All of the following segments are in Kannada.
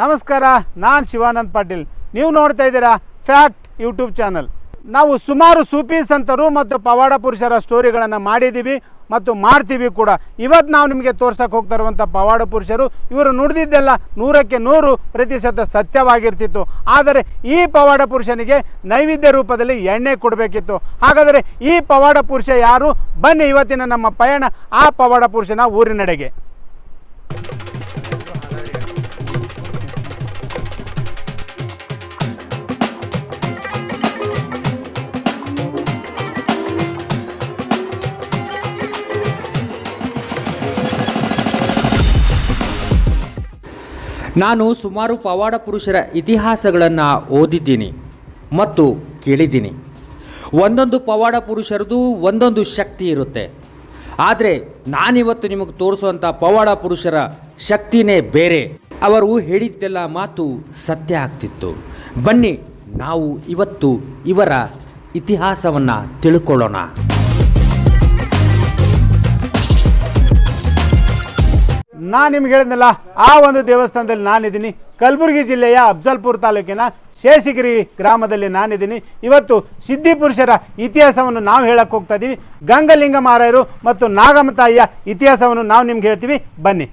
ನಮಸ್ಕಾರ, ನಾನು ಶಿವಾನಂದ್ ಪಾಟೀಲ್. ನೀವು ನೋಡ್ತಾ ಇದ್ದೀರಾ ಫ್ಯಾಕ್ಟ್ ಯೂಟ್ಯೂಬ್ ಚಾನಲ್. ನಾವು ಸುಮಾರು ಸೂಫಿ ಸಂತರು ಮತ್ತು ಪವಾಡ ಪುರುಷರ ಸ್ಟೋರಿಗಳನ್ನು ಮಾಡಿದ್ದೀವಿ ಮತ್ತು ಮಾಡ್ತೀವಿ ಕೂಡ. ಇವತ್ತು ನಾವು ನಿಮಗೆ ತೋರ್ಸಕ್ಕೆ ಹೋಗ್ತಾ ಪವಾಡ ಪುರುಷರು, ಇವರು ನುಡಿದಿದ್ದೆಲ್ಲ ನೂರಕ್ಕೆ ನೂರು ಪ್ರತಿಶತ ಸತ್ಯವಾಗಿರ್ತಿತ್ತು. ಆದರೆ ಈ ಪವಾಡ ಪುರುಷನಿಗೆ ನೈವೇದ್ಯ ರೂಪದಲ್ಲಿ ಎಣ್ಣೆ ಕೊಡಬೇಕಿತ್ತು. ಹಾಗಾದರೆ ಈ ಪವಾಡ ಪುರುಷ ಯಾರು? ಬನ್ನಿ ಇವತ್ತಿನ ನಮ್ಮ ಪಯಣ ಆ ಪವಾಡ ಪುರುಷನ ಊರಿನೆಡೆಗೆ. ನಾನು ಸುಮಾರು ಪವಾಡ ಪುರುಷರ ಇತಿಹಾಸಗಳನ್ನು ಓದಿದ್ದೀನಿ ಮತ್ತು ಕೇಳಿದ್ದೀನಿ. ಒಂದೊಂದು ಪವಾಡ ಪುರುಷರದು ಒಂದೊಂದು ಶಕ್ತಿ ಇರುತ್ತೆ. ಆದರೆ ನಾನಿವತ್ತು ನಿಮಗೆ ತೋರಿಸುವಂಥ ಪವಾಡ ಪುರುಷರ ಶಕ್ತಿನೇ ಬೇರೆ. ಅವರು ಹೇಳಿದ್ದೆಲ್ಲ ಮಾತು ಸತ್ಯ ಆಗ್ತಿತ್ತು. ಬನ್ನಿ ನಾವು ಇವತ್ತು ಇವರ ಇತಿಹಾಸವನ್ನು ತಿಳ್ಕೊಳ್ಳೋಣ. ನಾನು ನಿಮ್ಗೆ ಹೇಳಿದ್ನಲ್ಲ, ಆ ಒಂದು ದೇವಸ್ಥಾನದಲ್ಲಿ ನಾನಿದ್ದೀನಿ. ಕಲಬುರಗಿ ಜಿಲ್ಲೆಯ ಅಫ್ಜಲ್ಪುರ್ ತಾಲೂಕಿನ ಶೇಷಗಿರಿ ಗ್ರಾಮದಲ್ಲಿ ನಾನಿದ್ದೀನಿ. ಇವತ್ತು ಸಿದ್ಧಿ ಪುರುಷರ ಇತಿಹಾಸವನ್ನು ನಾವು ಹೇಳಕ್ಕೆ ಹೋಗ್ತಾ ಇದ್ದೀವಿ ಗಂಗಲಿಂಗ ಮಾರಾಯರು ಮತ್ತು ನಾಗಮ್ಮ ತಾಯಿಯ ಇತಿಹಾಸವನ್ನು ನಾವು ನಿಮ್ಗೆ ಹೇಳ್ತೀವಿ. ಬನ್ನಿ.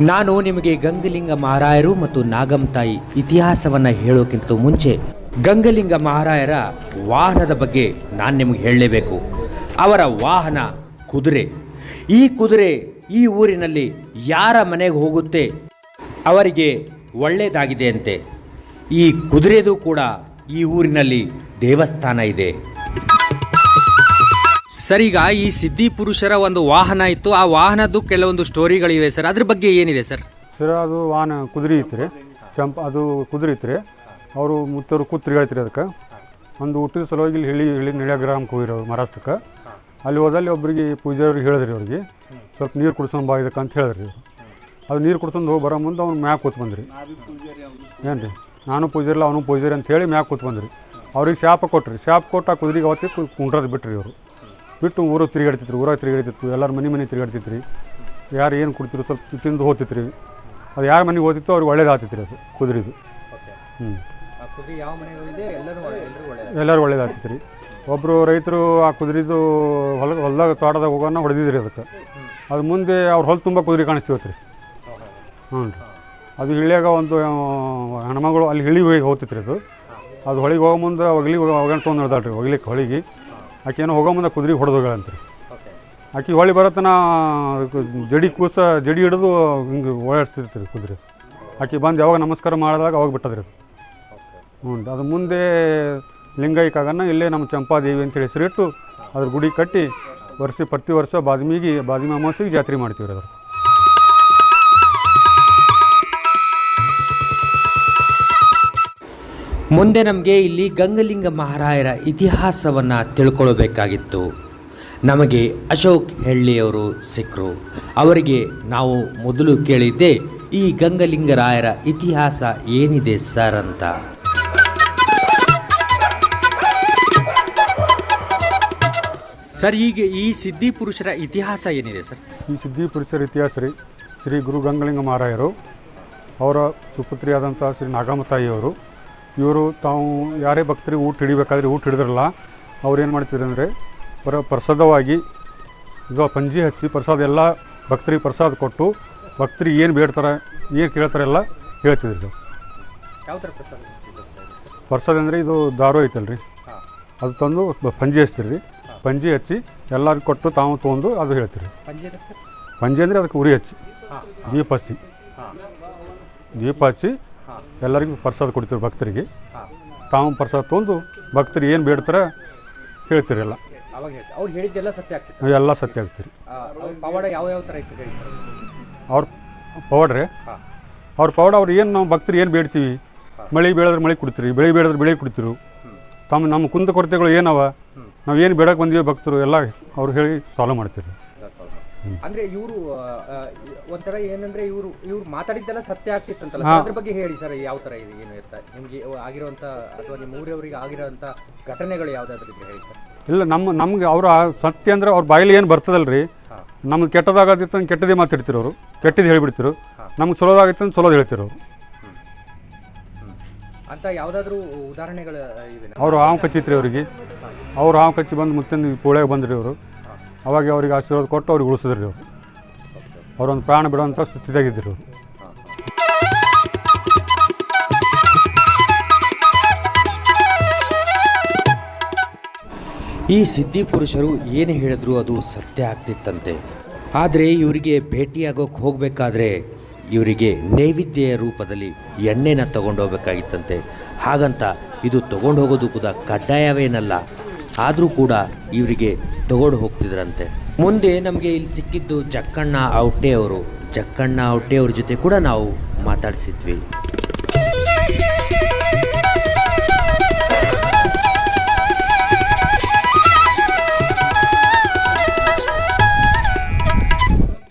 ನಾನು ನಿಮಗೆ ಗಂಗಲಿಂಗ ಮಹಾರಾಯರು ಮತ್ತು ನಾಗಮತಾಯಿ ಇತಿಹಾಸವನ್ನು ಹೇಳೋಕ್ಕಿಂತ ಮುಂಚೆ ಗಂಗಲಿಂಗ ಮಹಾರಾಯರ ವಾಹನದ ಬಗ್ಗೆ ನಾನು ನಿಮಗೆ ಹೇಳಲೇಬೇಕು. ಅವರ ವಾಹನ ಕುದುರೆ. ಈ ಕುದುರೆ ಈ ಊರಿನಲ್ಲಿ ಯಾರ ಮನೆಗೆ ಹೋಗುತ್ತೆ ಅವರಿಗೆ ಒಳ್ಳೆಯದಾಗಿದೆ ಅಂತೆ ಈ ಕುದುರೆದು ಕೂಡ ಈ ಊರಿನಲ್ಲಿ ದೇವಸ್ಥಾನ ಇದೆ. ಸರ್ ಈಗ ಈ ಸಿದ್ಧಿ ಪುರುಷರ ಒಂದು ವಾಹನ ಇತ್ತು. ಆ ವಾಹನದ್ದು ಕೆಲವೊಂದು ಸ್ಟೋರಿಗಳಿವೆ ಸರ್. ಅದ್ರ ಬಗ್ಗೆ ಏನಿದೆ ಸರ್? ಸರ್, ಅದು ವಾಹನ ಕುದುರೆ ಇತ್ತು ಚಂಪ ಅದು ಕುದುರೆ ಇತ್ತು ಅವರು ಮುತ್ತವರು ಕೂತ್ರಿ ಹೇಳ್ತೀರಿ ಅದಕ್ಕೆ. ಒಂದು ಹುಟ್ಟಿದ ಸಲುವಾಗಿ ಇಲ್ಲಿ ಹೇಳಿ ಹೇಳಿ ನಡೆಯ ಗ್ರಾಮಕ್ಕೆ ಹೋಗಿರೋ ಮಹಾರಾಷ್ಟ್ರಕ್ಕೆ. ಅಲ್ಲಿ ಹೋದಲ್ಲಿ ಒಬ್ಬರಿಗೆ ಪೂಜೆಯವ್ರಿಗೆ ಹೇಳಿದ್ರಿ ಅವ್ರಿಗೆ. ಸ್ವಲ್ಪ ನೀರು ಕುಡ್ಸೊಂಬ ಇದಕ್ಕೆ ಅಂತ ಹೇಳಿದ್ರಿ ಅದು ನೀರು ಕುಡಿಸೊಂದು ಹೋಗಿ ಬರೋ ಮುಂದೆ ಅವ್ನು ಮ್ಯಾಕ್ ಕೂತ್ ಬಂದ್ರಿ. ಏನು ರೀ ನಾನು ಪೂಜಾರಿಲ್ಲ, ಅವನು ಪೂಜಾರಿ ಅಂತ ಹೇಳಿ ಮ್ಯಾಕ್ ಕೂತ್ ಬಂದ್ರಿ. ಅವ್ರಿಗೆ ಶಾಪ ಕೊಟ್ರಿ. ಶಾಪ ಕೊಟ್ಟು ಆ ಕುದುರೆಗೆ ಅವತ್ತಿ ಕುಂಡ್ರದ್ ಬಿಟ್ರಿ ಅವರು ಬಿಟ್ಟು ಊರು ತಿರುಗಾಡ್ತಿತ್ತು ಊರಾಗ ತಿರುಗಾಡ್ತಿತ್ತು ಎಲ್ಲರ ಮನೆ ಮನೆ ತಿರುಗಾಡ್ತಿತ್ತು ರೀ ಯಾರು ಏನು ಕೊಡ್ತಿರು ಸ್ವಲ್ಪ ತಿಂದು ಹೋಗ್ತಿತ್ತು ರೀ ಅದು ಯಾರ ಮನೆಗೆ ಹೋಗ್ತಿತ್ತು ಅವ್ರಿಗೆ ಒಳ್ಳೇದಾಗ್ತಿತ್ತು ರೀ ಅದು ಕುದುರೆದು. ಹ್ಞೂ ಎಲ್ಲರೂ ಒಳ್ಳೇದಾಗ್ತಿತ್ತು ರೀ ಒಬ್ಬರು ರೈತರು ಆ ಕುದುರೆದು ಹೊಲ ಹೊಲದಾಗ ತೋಟದಾಗ ಹೋಗೋಣ ಹೊಡೆದಿದ್ರಿ ಅದಕ್ಕೆ. ಅದು ಮುಂದೆ ಅವ್ರ ಹೊಲ ತುಂಬ ಕುದುರೆ ಕಾಣಿಸ್ತೀವತ್ತು ರೀ ಹ್ಞೂ ರೀ. ಅದು ಇಳಿಯಾಗ ಒಂದು ಹೆಣ್ಮಗಳು ಅಲ್ಲಿ ಹಿಳಿ ಹೋಗಿ ಹೋಗ್ತಿತ್ತು ರೀ ಅದು ಅದು ಹೊಳಿಗೆ ಹೋಗೋ ಮುಂದೆ ಹೊಗಲಿ ಹೋಗೋಣ ತೊಗೊಂಡು ನೋಡ್ದಾಳ್ರಿ ಒಗ್ಲಿಕ್ಕೆ ಹೊಳಿಗೆ. ಆಕೆ ಏನೋ ಹೋಗೋ ಮುಂದೆ ಕುದುರೆ ಹೊಡೆದು ಹೋಗ್ಯಾಳಂತ. ರೀ ಆಕೆ ಹೊಳಿ ಬರತ್ತನ ಜಡಿ ಕೂಸ ಜಡಿ ಹಿಡಿದು ಹಿಂಗೆ ಓಡಾಡ್ತಿರ್ತೀರಿ ಕುದುರೆ. ಆಕೆ ಬಂದು ಯಾವಾಗ ನಮಸ್ಕಾರ ಮಾಡಿದಾಗ ಅವಾಗ ಬಿಟ್ಟದ್ರಿ ಅದು. ಹ್ಞೂ. ಅದು ಮುಂದೆ ಲಿಂಗೈಕಾಗನ್ನ ಇಲ್ಲೇ ನಮ್ಮ ಚಂಪಾದೇವಿ ಅಂತೇಳಿ ಹೆಸರಿಟ್ಟು ಅದ್ರ ಗುಡಿ ಕಟ್ಟಿ ವರ್ಷ ಪ್ರತಿ ವರ್ಷ ಬಾದಾಮಿಗೆ ಬಾದಾಮಿ ಅಮಾವಾಸ್ಯೆಗೆ ಜಾತ್ರೆ ಮಾಡ್ತೀವಿ ರೀ ಅದ್ರ ಮುಂದೆ ನಮಗೆ ಇಲ್ಲಿ ಗಂಗಲಿಂಗ ಮಹಾರಾಯರ ಇತಿಹಾಸವನ್ನು ತಿಳ್ಕೊಳ್ಬೇಕಾಗಿತ್ತು. ನಮಗೆ ಅಶೋಕ್ ಹೆಳ್ಳಿಯವರು ಸಿಕ್ಕರು ಅವರಿಗೆ ನಾವು ಮೊದಲು ಕೇಳಿದ್ದೆ ಈ ಗಂಗಲಿಂಗರಾಯರ ಇತಿಹಾಸ ಏನಿದೆ ಸರ್ ಅಂತ. ಸರ್ ಈಗ ಈ ಸಿದ್ಧಿ ಪುರುಷರ ಇತಿಹಾಸ ಏನಿದೆ ಸರ್? ಈ ಸಿದ್ಧಿ ಪುರುಷರ ಇತಿಹಾಸ ರೀ, ಶ್ರೀ ಗುರು ಗಂಗಲಿಂಗ ಮಹಾರಾಯರು, ಅವರ ಸುಪುತ್ರಿಯಾದಂಥ ಶ್ರೀ ನಾಗಮ್ಮ ತಾಯಿಯವರು ಇವರು ತಾವು ಯಾರೇ ಭಕ್ತರಿಗೆ ಊಟ ಹಿಡಿಬೇಕಾದ್ರೆ ಊಟ ಹಿಡಿದ್ರಲ್ಲ ಅವ್ರು ಏನು ಮಾಡ್ತಿದ್ರು ಅಂದರೆ ಪರ ಪ್ರಸಾದವಾಗಿ ಇದು ಪಂಜಿ ಹಚ್ಚಿ ಪ್ರಸಾದ ಎಲ್ಲ ಭಕ್ತರಿಗೆ ಪ್ರಸಾದ ಕೊಟ್ಟು ಭಕ್ತರಿಗೆ ಏನು ಬೇಡ್ತಾರೆ ಏನು ಕೇಳ್ತಾರೆ ಎಲ್ಲ ಹೇಳ್ತಿದ್ರು ಪ್ರಸಾದ ಅಂದರೆ ಇದು ದಾರು ಐತಲ್ರಿ. ಅದು ತಂದು ಪಂಜಿ ಹಚ್ತೀರಿ ರೀ ಪಂಜಿ ಹಚ್ಚಿ ಎಲ್ಲರಿಗೂ ಕೊಟ್ಟು ತಾವು ತೊಗೊಂಡು ಅದು ಹೇಳ್ತೀರಿ ಪಂಜಿ ಅಂದರೆ ಅದಕ್ಕೆ ಉರಿ ಹಚ್ಚಿ. ದೀಪ ಹಚ್ಚಿ. ದೀಪ ಹಚ್ಚಿ ಎಲ್ಲರಿಗೂ ಪ್ರಸಾದ ಕೊಡ್ತೀವಿ ಭಕ್ತರಿಗೆ. ತಾವು ಪ್ರಸಾದ ತೊಗೊಂಡು ಭಕ್ತರು ಏನು ಬೇಡ್ತಾರೆ ಹೇಳ್ತಿರಲ್ಲ. ಎಲ್ಲ ಅವಾಗ ಅವ್ರು ಹೇಳಿದ್ದೆಲ್ಲ ಸತ್ಯ ಆಗ್ತದೆ. ಎಲ್ಲ ಸತ್ಯ ಆಗ್ತೀರಿ ಪವಾಡ ಯಾವ ಯಾವ ಥರ ಇತ್ತು ಅವ್ರ ಪವಾಡ್ರೆ? ಅವ್ರ ಪವಾಡ ಅವ್ರು ಏನು ನಾವು ಭಕ್ತರು ಏನು ಬೇಡ್ತೀವಿ? ಮಳೆ ಬೆಳೆದ್ರೆ ಮಳೆ ಕೊಡ್ತೀರಿ ಬೆಳೆ ಬೆಳೆದ್ರೆ ಬೆಳೆ ಕೊಡ್ತೀರು. ತಮ್ಮ ನಮ್ಮ ಕುಂದ ಕೊರತೆಗಳು ಏನವ? ನಾವು ಏನು ಬೇಡಕ್ಕೆ ಬಂದೀವಿ ಭಕ್ತರು ಎಲ್ಲ ಅವ್ರು ಹೇಳಿ ಸಾಲ್ವ್ ಮಾಡ್ತೀರಿ. ಅಂದ್ರೆ ಇವರು ಒಂಥರ ಏನಂದ್ರೆ ಇವರು ಇವ್ರು ಮಾತಾಡಿದ್ದೆಲ್ಲ ಸತ್ಯ ಆಗ್ತಿತ್ತಂತಲ್ಲ. ಅದ್ರ ಬಗ್ಗೆ ಹೇಳಿ ಸರ್ ಯಾವ ತರ ಇದೆ ಏನು ಇರ್ತಾ ನಿಮ್ಗೆ ಆಗಿರುವಂತ ಅಥವಾ ನಿಮ್ಮ ಊರವರಿಗೆ ಆಗಿರುವಂತ ಘಟನೆಗಳು ಯಾವ್ದಾದ್ರು ಇದ್ರೆ ಹೇಳಿ ಸರ್. ಇಲ್ಲ ನಮ್ಮ ನಮ್ಗೆ ಅವ್ರ ಸತ್ಯ ಅಂದ್ರೆ ಅವ್ರ ಬಾಯಲ್ಲಿ ಏನು ಬರ್ತದಲ್ರಿ. ನಮ್ಗೆ ಕೆಟ್ಟದಾಗತ್ತಿತ್ತು ಅಂದ್ರೆ ಕೆಟ್ಟದೇ ಮಾತಾಡ್ತಿರೋ ಅವರು ಕೆಟ್ಟದ್ದು ಹೇಳಿಬಿಡ್ತಿರು. ನಮ್ಗೆ ಚಲೋದಾಗಿತ್ತು ಚಲೋದು ಹೇಳ್ತಿರೋ. ಅವರು ಅಂತ ಯಾವ್ದಾದ್ರು ಉದಾಹರಣೆಗಳು ಇವೆ? ಅವರು ಹಾವು ಕಚ್ಚಿತ್ರಿ ಅವರಿಗೆ. ಅವ್ರು ಹಾವು ಕಚ್ಚಿ ಬಂದು ಮುತ್ತಿನ ಪೋಳ್ಯಾಗ ಬಂದ್ರಿ ಅವರು. ಅವಾಗ ಅವ್ರಿಗೆ ಆಶೀರ್ವಾದ ಕೊಟ್ಟು ಅವ್ರಿಗೆ ಉಳಿಸಿದ್ರಿ ಅವರು. ಅವರೊಂದು ಪ್ರಾಣ ಬಿಡುವಂಥ ಸ್ಥಿತಿಯಾಗಿದ್ದರು ಈ ಸಿದ್ಧಿ ಪುರುಷರು ಏನು ಹೇಳಿದ್ರು ಅದು ಸತ್ಯ ಆಗ್ತಿತ್ತಂತೆ. ಆದರೆ ಇವರಿಗೆ ಭೇಟಿಯಾಗೋಕೆ ಹೋಗಬೇಕಾದ್ರೆ ಇವರಿಗೆ ನೈವೇದ್ಯ ರೂಪದಲ್ಲಿ ಎಣ್ಣೆನ ತಗೊಂಡು ಹೋಗ್ಬೇಕಾಗಿತ್ತಂತೆ ಹಾಗಂತ ಇದು ತಗೊಂಡು ಹೋಗೋದು ಕೂಡ ಕಡ್ಡಾಯವೇನಲ್ಲ ಆದರೂ ಕೂಡ ಇವರಿಗೆ ತಗೊಂಡು ಹೋಗ್ತಿದ್ರಂತೆ. ಮುಂದೆ ನಮಗೆ ಇಲ್ಲಿ ಸಿಕ್ಕಿದ್ದು ಜಕ್ಕಣ್ಣ ಔಟೆ ಅವರು. ಜಕ್ಕಣ್ಣ ಔಟೆ ಅವ್ರ ಜೊತೆ ಕೂಡ ನಾವು ಮಾತಾಡಿಸಿದ್ವಿ.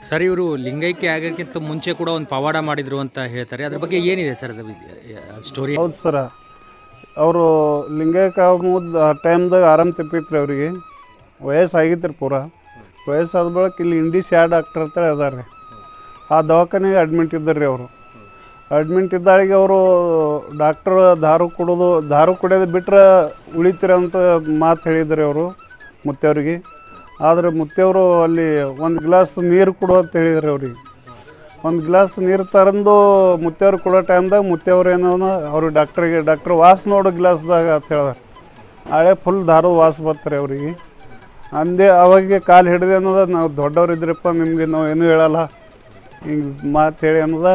ಸರ್ ಇವರು ಲಿಂಗೈಕ್ಯ ಆಗೋಕ್ಕಿಂತ ಮುಂಚೆ ಕೂಡ ಒಂದು ಪವಾಡ ಮಾಡಿದ್ರು ಅಂತ ಹೇಳ್ತಾರೆ. ಅದ್ರ ಬಗ್ಗೆ ಏನಿದೆ ಸರ್ ಅದು ಸ್ಟೋರಿ ಹೌದು ಸರ. ಅವರು ಆ ಟೈಮ್ದಾಗ ಆರಾಮ್ ತಪ್ಪಿತ್ರಿ ಅವರಿಗೆ. ವಯಸ್ಸಾಗಿತ್ತು ರೀ ಪೂರ. ವಯಸ್ಸಾದ ಬಳಿಕ ಇಲ್ಲಿ ಇಂಡಿ ಸ್ಯಾ ಡಾಕ್ಟರ್ ಹತ್ರ ಅದಾರ ಆ ದವಾಖಾನೆಗೆ ಅಡ್ಮಿಟ್ ಇದ್ದಾರೆ ರೀ ಅವರು. ಅಡ್ಮಿಟ್ ಇದ್ದಾಳಿಗೆ ಅವರು ಡಾಕ್ಟ್ರ್ ದಾರು ಕುಡೋದು, ದಾರು ಕುಡಿಯೋದು ಬಿಟ್ಟರೆ ಉಳಿತೀರ ಅಂತ ಮಾತು ಹೇಳಿದ್ರಿ ಅವರು ಮುತ್ತೆಯವ್ರಿಗೆ ಆದರೆ ಮುತ್ತೆಯವರು ಅಲ್ಲಿ ಒಂದು ಗ್ಲಾಸ್ ನೀರು ಕೊಡು ಅಂತ ಹೇಳಿದ್ರಿ ಅವ್ರಿಗೆ. ಒಂದು ಗ್ಲಾಸ್ ನೀರು ತರಂದು ಮುತ್ತೆಯವ್ರು ಕೊಡೋ ಟೈಮ್ದಾಗ ಮುತ್ತೆಯವ್ರು ಏನೋ ಅವ್ರಿಗೆ ಡಾಕ್ಟ್ರಿಗೆ ಡಾಕ್ಟ್ರ್ ವಾಸ್ ನೋಡು ಗ್ಲಾಸ್ದಾಗ ಅಂತ ಹೇಳ್ದಾರೆ. ಹಳೆ ಫುಲ್ ದಾರದ ವಾಸ ಬರ್ತಾರೆ ಅವ್ರಿಗೆ. ಅಂದೆ ಅವಾಗೆ ಕಾಲು ಹಿಡಿದೆ ಅನ್ನೋದ ನಾವು ದೊಡ್ಡವ್ರು ಇದ್ರಪ್ಪ ನಿಮಗೆ ನಾವು ಏನೂ ಹೇಳಲ್ಲ. ಹಿಂಗೆ ಮಾತು ಹೇಳಿ ಅನ್ನೋದ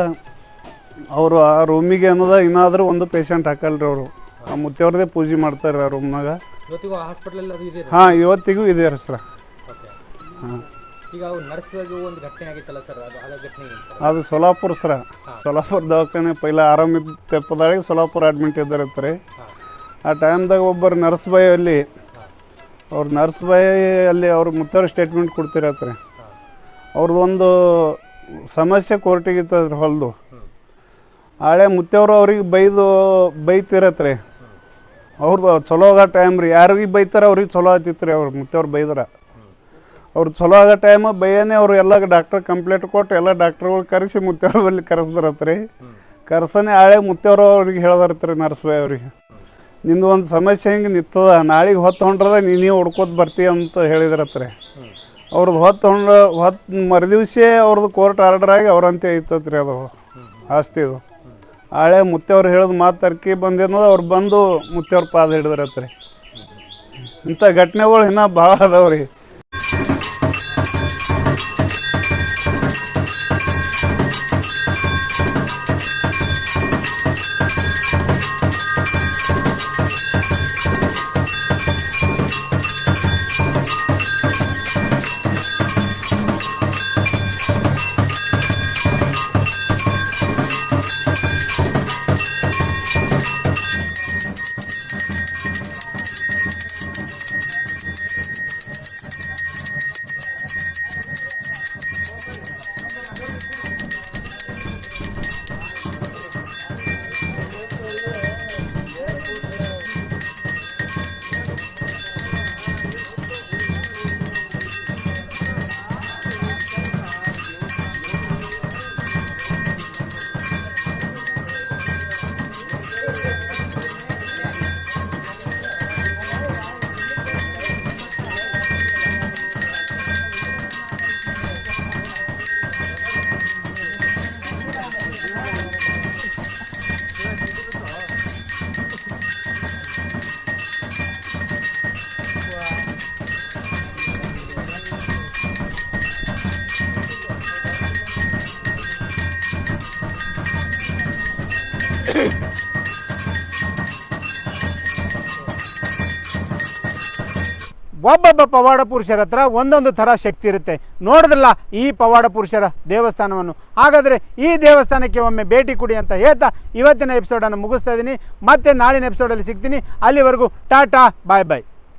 ಅವರು ಆ ರೂಮಿಗೆ ಅನ್ನೋದ ಇನ್ನಾದರೂ ಒಂದು ಪೇಷಂಟ್ ಹಾಕಲ್ರಿ ಅವರು. ಆ ಮುತ್ತೆಯವ್ರದೇ ಪೂಜೆ ಮಾಡ್ತಾರೆ ಆ ರೂಮ್ನಾಗ ಹಾಂ ಇವತ್ತಿಗೂ ಇದೆ ರೀ ಸರ್. ಹಾಂ. ಈಗ ಅವ್ರು ಒಂದು ಘಟನೆ ಆಗಿತ್ತಲ್ಲ ಸರ್ ಅದು ಆ ಘಟನೆ ಅದು ಸೊಲಾಪುರ ಸರ. ಸೊಲಾಪುರ ದವಾಖಾನೆ ಪೈಲ ಆರಾಮ ತೆಪ್ಪದಾಳಿಗೆ ಸೊಲಾಪುರ ಅಡ್ಮಿಟ್ ರೀ ಆ ಟೈಮ್ದಾಗ ಒಬ್ಬರು ನರ್ಸ್ ಬಾಯ್ ಅಲ್ಲಿ ಅವ್ರು ನರ್ಸ್ ಬಾಯ್ ಅಲ್ಲಿ ಅವ್ರ ಮುತ್ತವ್ರ ಸ್ಟೇಟ್ಮೆಂಟ್ ಕೊಡ್ತಿರತ್ರಿ. ಅವ್ರದ್ದೊಂದು ಸಮಸ್ಯೆ ಕೋರ್ಟಿಗೆ ಅದ್ರ ಹೊಲ್ದು. ಹಳೆ ಮುತ್ತೆಯವರು ಅವ್ರಿಗೆ ಬೈದು ಬೈತಿರತ್ರಿ. ಅವ್ರದ್ದು ಚಲೋ ಆಗೋ ಟೈಮ್ ರೀ ಯಾರಿಗೆ ಬೈತಾರೆ ಅವ್ರಿಗೆ ಚಲೋ ಆತಿತ್ತು ರೀ ಅವ್ರು ಮುತ್ತೆಯವ್ರು ಬೈದ್ರ. ಅವ್ರು ಚಲೋ ಆಗೋ ಟೈಮ್ ಬೈಯನೇ ಅವ್ರು ಎಲ್ಲ ಡಾಕ್ಟರ್ ಕಂಪ್ಲೇಂಟ್ ಕೊಟ್ಟು ಎಲ್ಲ ಡಾಕ್ಟ್ರುಗಳು ಕರೆಸಿ ಮುತ್ತೆಯವ್ರ ಬಲ್ಲಿ ಕರೆಸ್ದಿರತ್ರಿ. ಕರ್ಸನೆ ಆಳೆ ಮುತ್ತೆಯವರು ಅವ್ರಿಗೆ ಹೇಳ್ದಾರತ್ರಿ ನರ್ಸ್ ಬಾಯ್ ಅವ್ರಿಗೆ. ನಿಂದು ಒಂದು ಸಮಸ್ಯೆ ಹಿಂಗೆ ನಿತ್ತದ ನಾಳೆಗೆ ಹೊತ್ತು ಹೊಂಡ್ರದ ನೀನೇ ಹೊಡ್ಕೋತ ಬರ್ತೀಯ ಅಂತ ಹೇಳಿದ್ರತ್ರಿ. ಅವ್ರದ್ದು ಹೊತ್ತು ಹೊಂಡ, ಹೊತ್ತು ಮರುದಿವ್ಸೇ ಅವ್ರದ್ದು ಕೋರ್ಟ್ ಆರ್ಡರ್ ಆಗಿ ಅವ್ರಂತೆ ಐತತ್ರಿ ಅದು ಆಸ್ತಿದು ಆಳೆ ಮುತ್ತೆಯವ್ರು ಹೇಳಿದ ಮಾತು ತರ್ಕಿ ಬಂದೇನದ, ಅವ್ರು ಬಂದು ಮುತ್ತೆಯವ್ರ ಪಾದ ಹಿಡಿದ್ರತ್ರಿ. ಇಂಥ ಘಟನೆಗಳು ಇನ್ನೂ ಭಾಳ ಅದಾವ್ರಿ. ಒಬ್ಬೊಬ್ಬ ಪವಾಡ ಪುರುಷರ ಹತ್ರ ಒಂದೊಂದು ಥರ ಶಕ್ತಿ ಇರುತ್ತೆ. ನೋಡಿದ್ರಲ್ಲ ಈ ಪವಾಡ ಪುರುಷರ ದೇವಸ್ಥಾನವನ್ನು. ಹಾಗಾದರೆ ಈ ದೇವಸ್ಥಾನಕ್ಕೆ ಒಮ್ಮೆ ಭೇಟಿ ಕೊಡಿ ಅಂತ ಹೇಳ್ತಾ ಇವತ್ತಿನ ಎಪಿಸೋಡನ್ನು ಮುಗಿಸ್ತಾ ಇದ್ದೀನಿ. ಮತ್ತೆ ನಾಳಿನ ಎಪಿಸೋಡಲ್ಲಿ ಸಿಗ್ತೀನಿ. ಅಲ್ಲಿವರೆಗೂ ಟಾಟಾ ಬಾಯ್ ಬಾಯ್